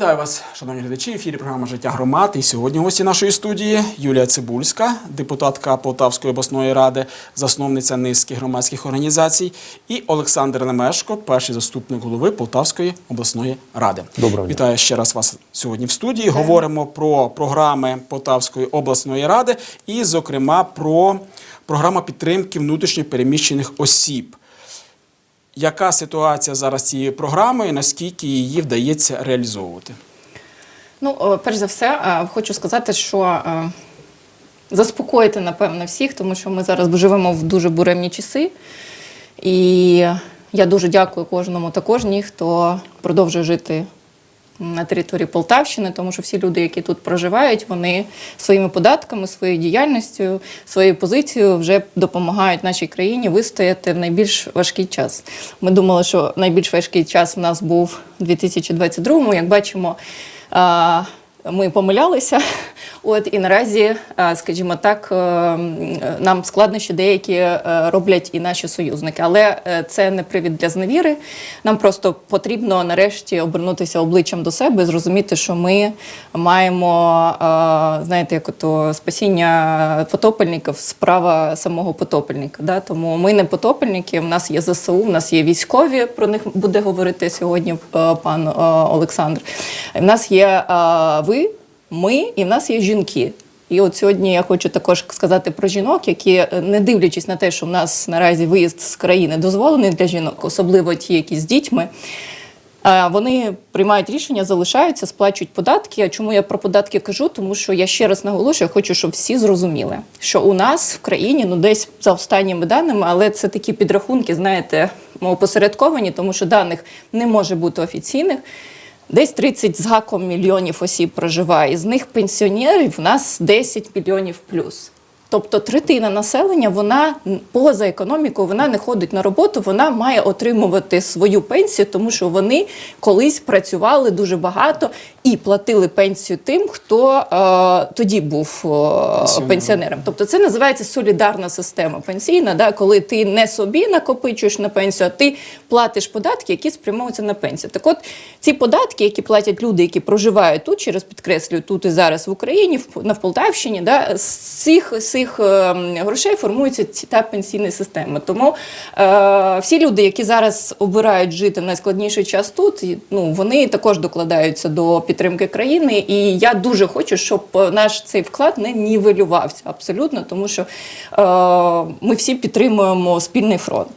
Вітаю вас, шановні глядачі. В ефірі програма Життя громад. І сьогодні гості нашої студії Юлія Цибульська, депутатка Полтавської обласної ради, засновниця низки громадських організацій, і Олександр Лемешко, перший заступник голови Полтавської обласної ради. Доброго дня. Вітаю ще раз вас сьогодні в студії. Говоримо про програми Полтавської обласної ради і, зокрема, про програму підтримки внутрішньо переміщених осіб. Яка ситуація зараз цієї програми і наскільки її вдається реалізовувати? Ну, перш за все, е, хочу сказати, що е, заспокоїти, напевно, всіх, тому що ми зараз живемо в дуже буремні часи. І я дуже дякую кожному та кожній, хто продовжує жити на території Полтавщини, тому що всі люди, які тут проживають, вони своїми податками, своєю діяльністю, своєю позицією вже допомагають нашій країні вистояти в найбільш важкий час. Ми думали, що найбільш важкий час у нас був у 2022-му. Як бачимо, ми помилялися. От і наразі, скажімо так, е, нам складнощі деякі е, роблять і наші союзники, але е, це не привід для зневіри. Нам просто потрібно нарешті обернутися обличчям до себе, і зрозуміти, що ми маємо, е, знаєте, як ото спасіння потопельників, справа самого потопельника. Да? Тому ми не потопельники. В нас є ЗСУ, в нас є військові. Про них буде говорити сьогодні е, пан е, Олександр. В нас є е, ви, ми, і в нас є жінки. І от сьогодні я хочу також сказати про жінок, які, е, не дивлячись на те, що в нас наразі виїзд з країни дозволений для жінок, особливо ті, які з дітьми. е, Вони приймають рішення, залишаються, сплачують податки. А чому я про податки кажу? Тому що я ще раз наголошую, хочу, щоб всі зрозуміли, що у нас в країні, ну десь за останніми даними, але це такі підрахунки, знаєте, опосередковані, тому що даних не може бути офіційних. Десь 30 з гаком мільйонів осіб проживає. З них пенсіонерів у нас 10 мільйонів плюс. Тобто третина населення, вона поза економікою, вона не ходить на роботу, вона має отримувати свою пенсію, тому що вони колись працювали дуже багато і платили пенсію тим, хто е, тоді був е, пенсіонером. Тобто це називається солідарна система пенсійна, да, коли ти не собі накопичуєш на пенсію, а ти платиш податки, які спрямовуються на пенсію. Так от ці податки, які платять люди, які проживають тут, через підкреслюю, тут і зараз в Україні, в- на Полтавщині, да, з цих, цих е, грошей формується та пенсійна система. Тому е, всі люди, які зараз обирають жити найскладніший час тут, ну, вони також докладаються до підтримки країни. І я дуже хочу, щоб е, наш цей вклад не нівелювався абсолютно, тому що е, ми всі підтримуємо спільний фронт.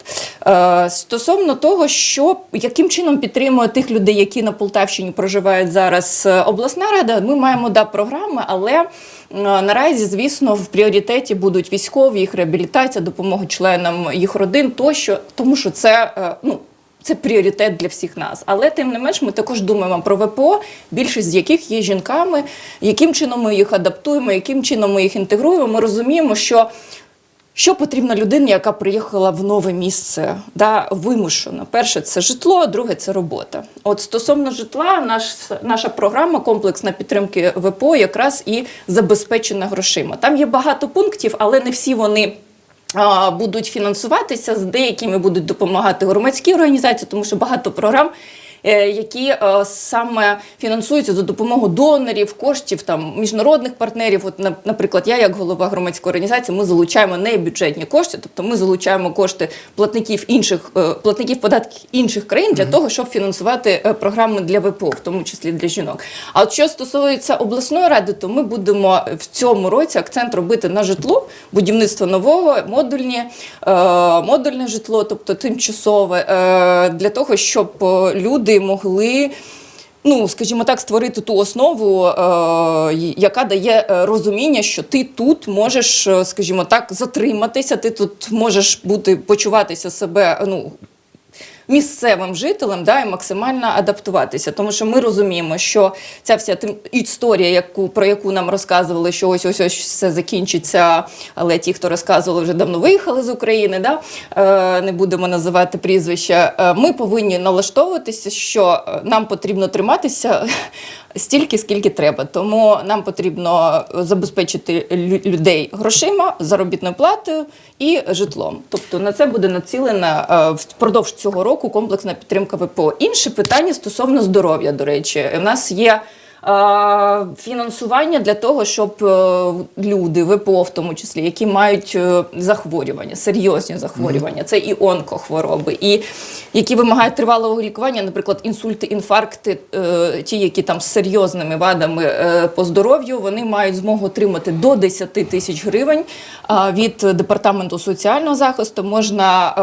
Е, стосовно того, що яким чином підтримує тих людей, які на Полтавщині проживають зараз е, обласна рада, ми маємо да програми, але наразі, звісно, в пріоритеті будуть військові, їх реабілітація, допомога членам їх родин, тощо, тому що це е, ну. Це пріоритет для всіх нас, але тим не менш ми також думаємо про ВПО, більшість з яких є жінками, яким чином ми їх адаптуємо, яким чином ми їх інтегруємо. Ми розуміємо, що що потрібно людині, яка приїхала в нове місце, да, вимушено. Перше це житло, друге це робота. От стосовно житла, наш, наша програма комплексна підтримки ВПО якраз і забезпечена грошима. Там є багато пунктів, але не всі вони. Будуть фінансуватися з деякими будуть допомагати громадські організації, тому що багато програм, які е, саме фінансуються за допомогою донорів, коштів там міжнародних партнерів. От, наприклад, я, як голова громадської організації, ми залучаємо не бюджетні кошти, тобто ми залучаємо кошти платників інших е, платників податків інших країн для того, щоб фінансувати е, програми для ВПО, в тому числі для жінок. А от що стосується обласної ради, то ми будемо в цьому році акцент робити на житло, будівництво нового, модульні, е, модульне житло, тобто тимчасове, е, для того, щоб е, люди могли. Ну, скажімо так, створити ту основу, е, яка дає е, розуміння, що ти тут можеш, е, скажімо так, затриматися, ти тут можеш бути почуватися себе ну, місцевим жителем да, і максимально адаптуватися. Тому що ми розуміємо, що ця вся тим- історія, яку, про яку нам розказували, що ось ось ось все закінчиться, але ті, хто розказували, вже давно виїхали з України, да, е, не будемо називати прізвища. Е, ми повинні налаштовуватися, що е, нам потрібно триматися стільки, скільки треба. Тому нам потрібно забезпечити лю- людей грошима, заробітною платою і житлом. Тобто на це буде націлена е, впродовж цього року комплексна підтримка ВПО. Інше питання стосовно здоров'я, до речі, у нас є. Е, Фінансування для того, щоб е, люди, ВПО в тому числі, які мають е, захворювання, серйозні захворювання, це і онкохвороби, і які вимагають тривалого лікування, наприклад, інсульти, інфаркти, ті, які там з серйозними вадами по здоров'ю, вони мають змогу отримати до 10 тисяч гривень від департаменту соціального захисту. Можна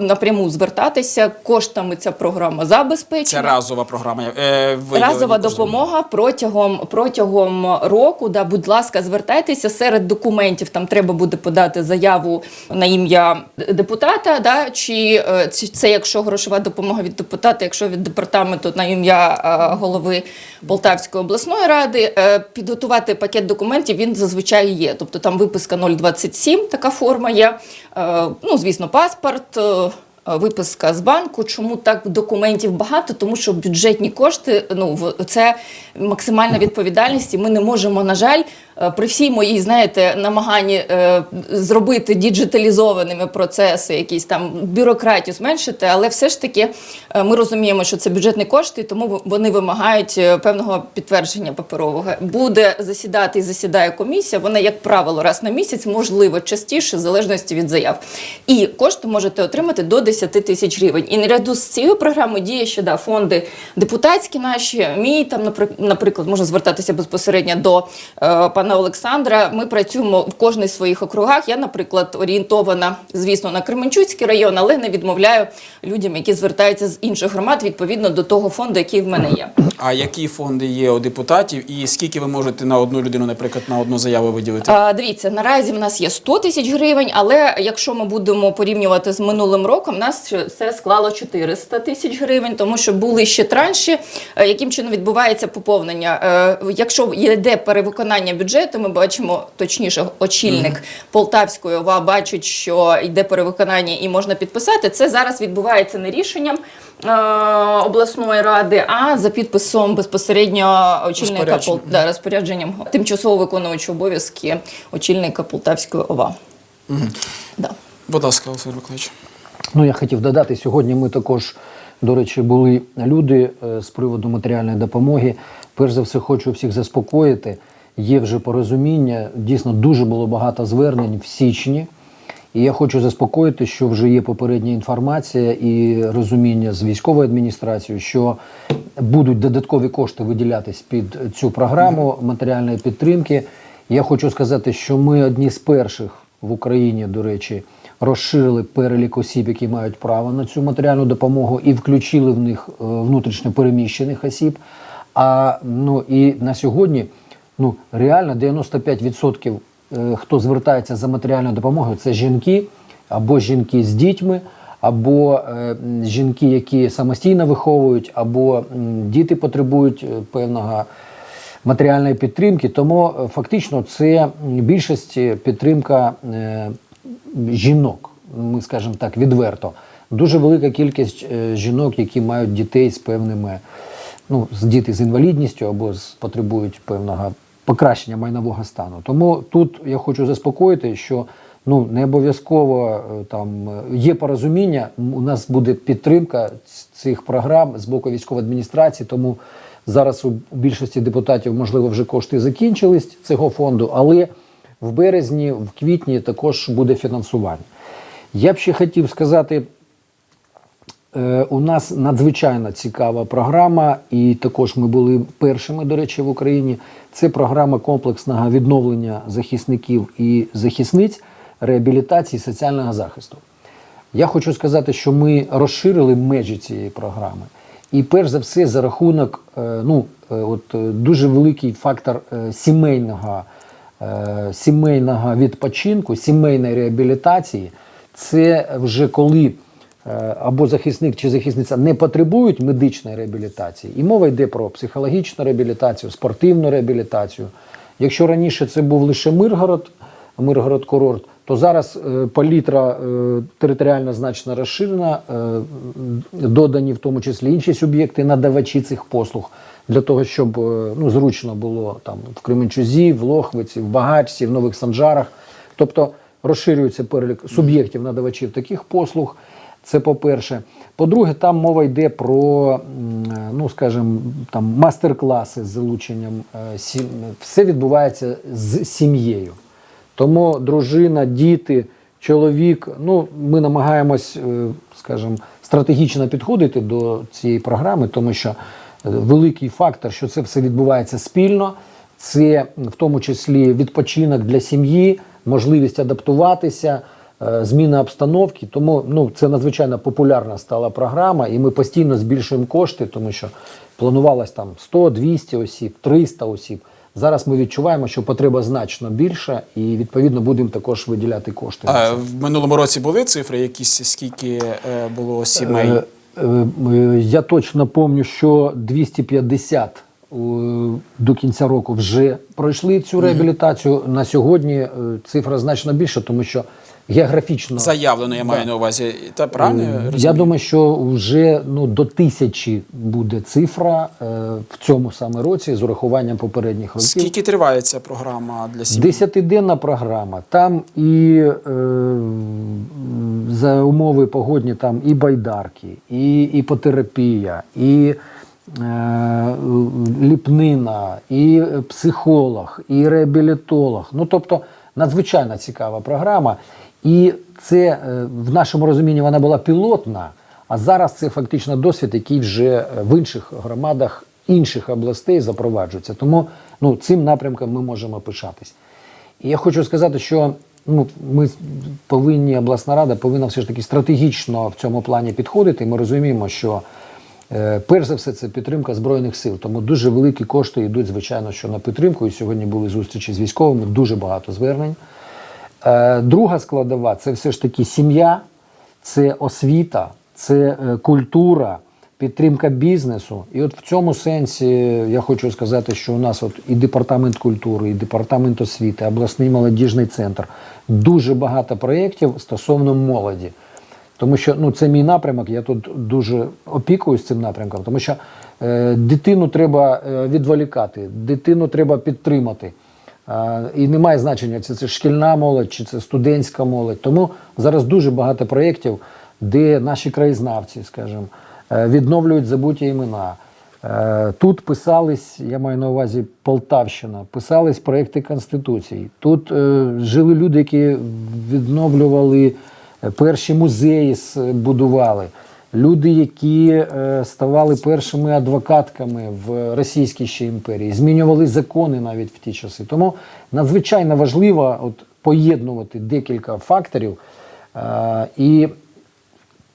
напряму звертатися. Коштами ця програма забезпечена. Це разова програма. Разова кошти. Допомога протягом протягом року. Да, будь ласка, звертайтеся серед документів. Там треба буде подати заяву на ім'я депутата. Да, чи е, це якщо грошова допомога від депутата, якщо від департаменту на ім'я е, голови Полтавської обласної ради, е, підготувати пакет документів. Він зазвичай є. Тобто там виписка 027, така форма є. Ну, звісно, паспорт. Е, Виписка з банку. Чому так документів багато? Тому що бюджетні кошти ну це максимальна відповідальність. І ми не можемо, на жаль, при всій моїй, знаєте, намаганні е, зробити діджиталізованими процеси, якісь там бюрократію зменшити, але все ж таки е, ми розуміємо, що це бюджетні кошти, тому вони вимагають е, певного підтвердження паперового. Буде засідати і засідає комісія. Вона, як правило, раз на місяць, можливо, частіше, в залежності від заяв. І кошти можете отримати до 10 тисяч гривень. І наряду з цією програмою діє ще да, фонди депутатські наші. Мій там, напри- наприклад, можна звертатися безпосередньо до е, пана Олександра. Ми працюємо в кожній своїх округах. Я, наприклад, орієнтована, звісно, на Кременчуцький район, але не відмовляю людям, які звертаються з інших громад відповідно до того фонду, який в мене є. А які фонди є у депутатів, і скільки ви можете на одну людину, наприклад, на одну заяву виділити? А, дивіться, наразі в нас є 100 тисяч гривень, але якщо ми будемо порівнювати з минулим роком, нас це склало 400 тисяч гривень, тому що були ще транші. Е, Яким чином відбувається поповнення? Е, Якщо йде перевиконання бюджету, ми бачимо точніше, очільник Полтавської ОВА бачить, що йде перевиконання і можна підписати. Це зараз відбувається не рішенням. Е, Обласної ради, а за підписом безпосередньо очільника Розпорядженням. Пол- да, розпорядженням тимчасово виконуючого обов'язки очільника Полтавської ОВА. Да. Будь ласка, Олександр Миколаївич. Ну, я хотів додати, сьогодні ми також, до речі, були люди е, з приводу матеріальної допомоги. Перш за все, хочу всіх заспокоїти. Є вже порозуміння. Дійсно, дуже було багато звернень в січні. І я хочу заспокоїти, що вже є попередня інформація і розуміння з військовою адміністрацією, що будуть додаткові кошти виділятись під цю програму матеріальної підтримки. Я хочу сказати, що ми одні з перших в Україні, до речі, розширили перелік осіб, які мають право на цю матеріальну допомогу, і включили в них е, внутрішньо переміщених осіб. А ну і на сьогодні ну реально 95% е, хто звертається за матеріальною допомогою, це жінки або жінки з дітьми, або е, жінки, які самостійно виховують, або діти потребують е, певного матеріальної підтримки. Тому е, фактично це м, більшості підтримка е, жінок, ми скажемо так, відверто. Дуже велика кількість е, жінок, які мають дітей з певними, ну, діти з інвалідністю або потребують певного покращення майнового стану. Тому тут я хочу заспокоїти, що ну не обов'язково е, там е, є порозуміння. У нас буде підтримка цих програм з боку військової адміністрації. Тому зараз у у більшості депутатів можливо вже кошти закінчились цього фонду, але в березні, в квітні також буде фінансування. Я б ще хотів сказати. Е, У нас надзвичайно цікава програма, і також ми були першими, до речі, в Україні. Це програма комплексного відновлення захисників і захисниць, реабілітації соціального захисту. Я хочу сказати, що ми розширили межі цієї програми. І перш за все, за рахунок е, ну, е, от, дуже великий фактор сімейного, сімейного відпочинку, сімейної реабілітації. Це вже коли або захисник чи захисниця не потребують медичної реабілітації, і мова йде про психологічну реабілітацію, спортивну реабілітацію. Якщо раніше це був лише Миргород, Миргород курорт, то зараз е, палітра е, територіально значно розширена, е, додані в тому числі інші суб'єкти, надавачі цих послуг. для того, щоб е, ну, зручно було там в Кременчузі, в Лохвиці, в Багачці, в Нових Санжарах. Тобто розширюється перелік суб'єктів надавачів таких послуг. Це по-перше. По-друге, там мова йде про, е, ну скажімо, там мастер-класи з залученням е, сім... все відбувається з сім'єю. Тому дружина, діти, чоловік. Ну, ми намагаємось, е, скажімо, стратегічно підходити до цієї програми, тому що великий фактор, що це все відбувається спільно. Це в тому числі відпочинок для сім'ї, можливість адаптуватися, зміна обстановки. Тому ну, це надзвичайно популярна стала програма, і ми постійно збільшуємо кошти, тому що планувалось там 100, 200 осіб, 300 осіб. Зараз ми відчуваємо, що потреба значно більша, і відповідно будемо також виділяти кошти. А в минулому році були цифри, якісь скільки е, було сімей? Е, е, е, Я точно пам'ятаю, що 250 е, до кінця року вже пройшли цю реабілітацію. На сьогодні е, цифра значно більша, тому що географічно Заявлено, я маю на увазі. Та правильно? я розумію? думаю, що вже ну до тисячі буде цифра е, в цьому саме році з урахуванням попередніх років. Скільки триває ця програма для сім'ї? Десятиденна програма. Там і е, за умови погодні, там і байдарки, і іпотерапія, і е, ліпнина, і психолог, і реабілітолог. Ну тобто надзвичайно цікава програма. І це е, в нашому розумінні вона була пілотна. А зараз це фактично досвід, який вже в інших громадах інших областей запроваджується. Тому ну, цим напрямком ми можемо пишатись. І я хочу сказати, що ну, ми повинні, обласна рада повинна все ж таки стратегічно в цьому плані підходити. Ми розуміємо, що е, перш за все це підтримка Збройних сил. Тому дуже великі кошти йдуть, звичайно, що на підтримку. І сьогодні були зустрічі з військовими, дуже багато звернень. Е, Друга складова це все ж таки сім'я, це освіта, це е, культура, підтримка бізнесу. І от в цьому сенсі я хочу сказати, що у нас от і департамент культури, і департамент освіти, обласний молодіжний центр дуже багато проєктів стосовно молоді. Тому що ну, це мій напрямок, я тут дуже опікуюсь цим напрямком, тому що е, дитину треба е, відволікати, дитину треба підтримати. І немає значення, чи це шкільна молодь, чи це студентська молодь. Тому зараз дуже багато проєктів, де наші краєзнавці, скажімо, е, відновлюють забуті імена. Е, Тут писались, я маю на увазі Полтавщина, писались проекти Конституції. Тут е, жили люди, які відновлювали перші музеї, будували. Люди, які е, ставали першими адвокатками в Російській ще імперії, змінювали закони навіть в ті часи. Тому надзвичайно важливо от, поєднувати декілька факторів е, і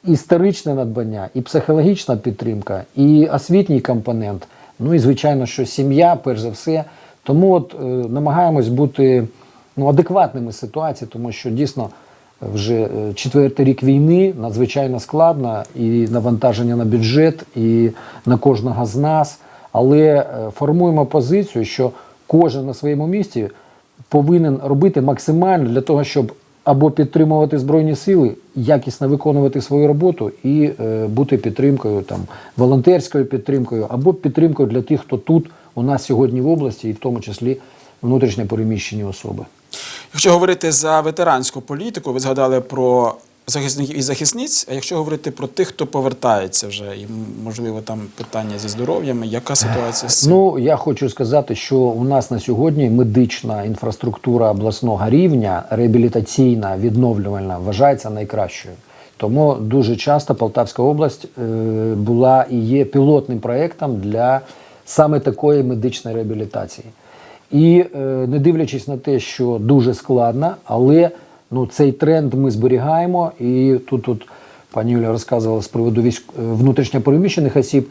історичне надбання, і психологічна підтримка, і освітній компонент. Ну і звичайно, що сім'я, перш за все. Тому от е, намагаємось бути ну, адекватними ситуації, тому що дійсно вже е, четвертий рік війни надзвичайно складно і навантаження на бюджет, і на кожного з нас. Але е, формуємо позицію, що кожен на своєму місці повинен робити максимально для того, щоб або підтримувати збройні сили, якісно виконувати свою роботу і е, бути підтримкою там волонтерською підтримкою, або підтримкою для тих, хто тут у нас сьогодні в області, і в тому числі внутрішньо переміщені особи. Якщо говорити за ветеранську політику, ви згадали про захисників і захисниць. А якщо говорити про тих, хто повертається вже, і можливо там питання зі здоров'ям, яка ситуація з? Ну я хочу сказати, що у нас на сьогодні медична інфраструктура обласного рівня, реабілітаційна, відновлювальна, вважається найкращою. Тому дуже часто Полтавська область е, була і є пілотним проєктом для саме такої медичної реабілітації. І е, не дивлячись на те, що дуже складно, але ну, цей тренд ми зберігаємо. І тут, тут пані Юля розказувала з приводу військ... е, внутрішньопереміщених осіб.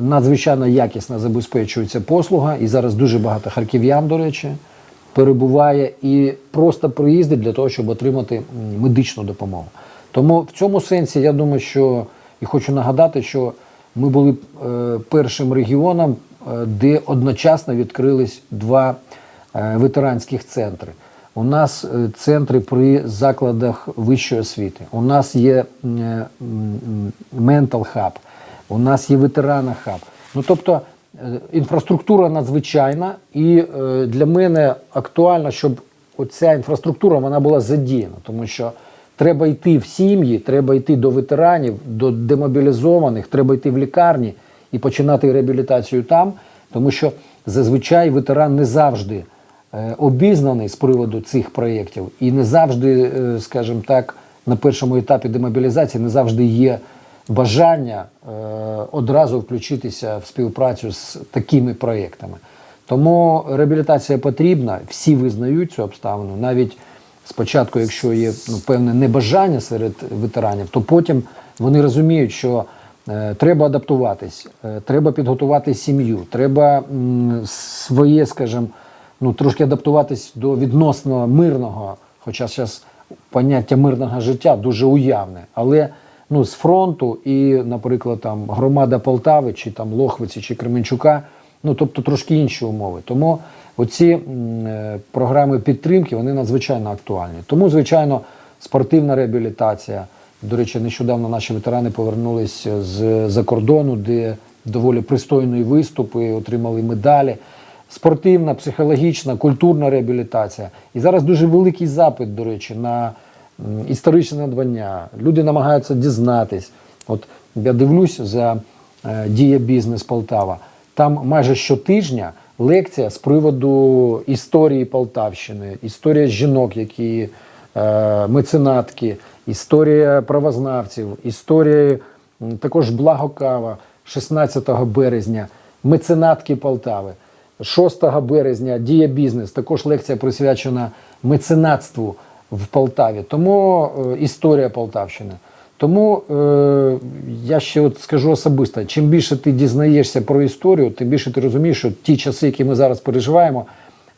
Надзвичайно якісно забезпечується послуга, і зараз дуже багато харків'ян, до речі, перебуває і просто приїздить для того, щоб отримати медичну допомогу. Тому в цьому сенсі я думаю, що і хочу нагадати, що ми були е, першим регіоном, де одночасно відкрились два е, ветеранських центри. У нас е, центри при закладах вищої освіти. У нас є м, м, Mental Hub, у нас є ветерана хаб. Ну тобто Е, Інфраструктура надзвичайна, і для мене актуально, щоб оця інфраструктура вона була задіяна, тому що треба йти в сім'ї, треба йти до ветеранів, до демобілізованих, треба йти в лікарні і починати реабілітацію там, тому що зазвичай ветеран не завжди е, обізнаний з приводу цих проєктів і не завжди, е, скажімо так, на першому етапі демобілізації не завжди є бажання е, одразу включитися в співпрацю з такими проєктами. Тому реабілітація потрібна, всі визнають цю обставину. Навіть спочатку, якщо є ну, певне небажання серед ветеранів, то потім вони розуміють, що треба адаптуватись, е, треба підготувати сім'ю, треба своє, скажімо, ну, трошки адаптуватись до відносно мирного, хоча зараз поняття мирного життя дуже уявне. Але ну, з фронту і, наприклад, там громада Полтави, чи там Лохвиці, чи Кременчука, ну тобто трошки інші умови. Тому оці е, програми підтримки вони надзвичайно актуальні. Тому, звичайно, спортивна реабілітація. До речі, нещодавно наші ветерани повернулися з-за кордону, де доволі пристойні виступи, отримали медалі. Спортивна, психологічна, культурна реабілітація. І зараз дуже великий запит, до речі, на історичне надбання. Люди намагаються дізнатись. От я дивлюсь за е, дія бізнес Полтава. Там майже щотижня лекція з приводу історії Полтавщини, історія жінок, які е, меценатки, історія правознавців, історія також Благокава 16 березня, меценатки Полтави. 6 березня дія бізнес, також лекція присвячена меценатству в Полтаві. Тому е, історія Полтавщини. Тому е, я ще от скажу особисто: чим більше ти дізнаєшся про історію, тим більше ти розумієш, що ті часи, які ми зараз переживаємо,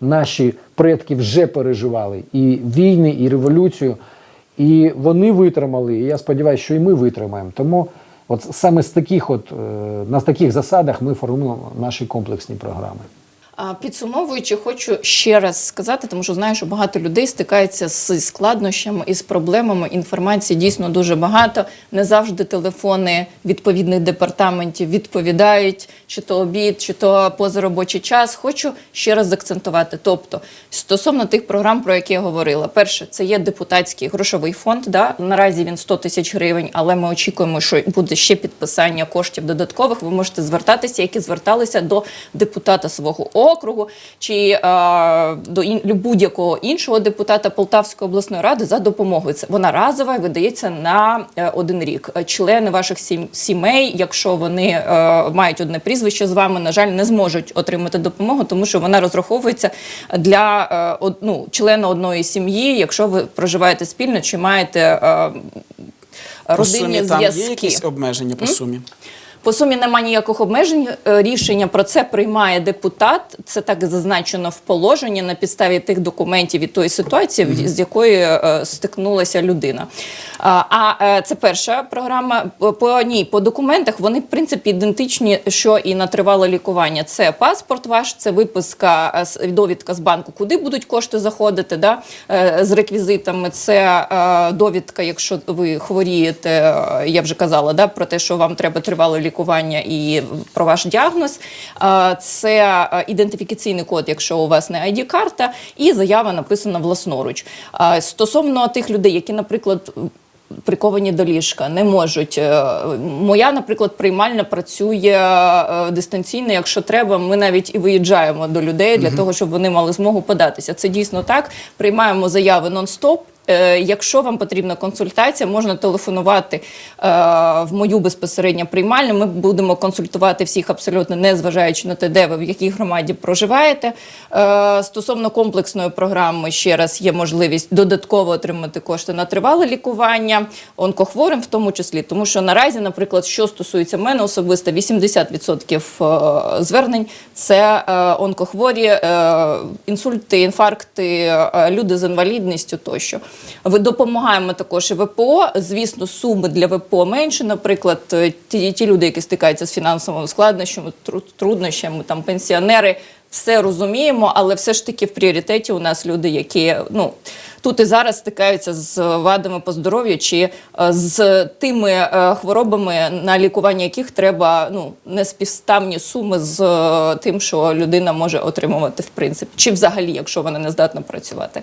наші предки вже переживали і війни, і революцію, і вони витримали. І я сподіваюся, що і ми витримаємо. Тому, от саме з таких, от е, на таких засадах ми формуємо наші комплексні програми. Підсумовуючи, хочу ще раз сказати, тому що знаю, що багато людей стикаються з складнощами і з проблемами. Інформації дійсно дуже багато. Не завжди телефони відповідних департаментів відповідають, чи то обід, чи то позаробочий час. Хочу ще раз закцентувати. Тобто, стосовно тих програм, про які я говорила, перше, це є депутатський грошовий фонд. Да? Наразі він 100 тисяч гривень, але ми очікуємо, що буде ще підписання коштів додаткових. Ви можете звертатися, які зверталися до депутата свого округу чи е, до ін- будь-якого іншого депутата Полтавської обласної ради за допомогою. Це вона разова видається на е, один рік. Е, Члени ваших сім- сімей, якщо вони е, мають одне прізвище з вами, на жаль, не зможуть отримати допомогу, тому що вона розраховується для е, од- ну, члена одної сім'ї, якщо ви проживаєте спільно чи маєте е, родинні там є якісь обмеження по сумі? По сумі немає ніяких обмежень. Е, Рішення про це приймає депутат. Це так зазначено в положенні на підставі тих документів і тої ситуації, з якою е, стикнулася людина. А е, це перша програма. По- ній по документах вони в принципі ідентичні, що і на тривале лікування. Це паспорт ваш, це виписка довідка з банку, куди будуть кошти заходити, да, з реквізитами. Це довідка, якщо ви хворієте, я вже казала, да, про те, що вам треба тривале лікування і про ваш діагноз. Е, Це е, ідентифікаційний код, якщо у вас не ID-карта, і заява написана власноруч. Е, Стосовно тих людей, які, наприклад, приковані до ліжка, не можуть. Моя, наприклад, приймальня працює дистанційно. Якщо треба, ми навіть і виїжджаємо до людей для того, щоб вони мали змогу податися. Це дійсно так. Приймаємо заяви нон-стоп. Е, Якщо вам потрібна консультація, можна телефонувати е, в мою безпосередньо приймальню. Ми будемо консультувати всіх абсолютно не зважаючи на те, де ви в якій громаді проживаєте. Е, Стосовно комплексної програми, ще раз є можливість додатково отримати кошти на тривале лікування, онкохворим в тому числі. Тому що наразі, наприклад, що стосується мене особисто, 80% е, звернень це онкохворі, інсульти, інфаркти, люди з інвалідністю тощо. Ви допомагаємо також і ВПО. Звісно, суми для ВПО менше. Наприклад, е, ті, ті люди, які стикаються з фінансовими складнощами, труднощами, там пенсіонери. Все розуміємо, але все ж таки в пріоритеті у нас люди, які ну тут і зараз стикаються з вадами по здоров'ю чи е, з тими е, хворобами, на лікування яких треба ну неспівставні суми з тим, що людина може отримувати в принципі, чи взагалі, якщо вона не здатна працювати.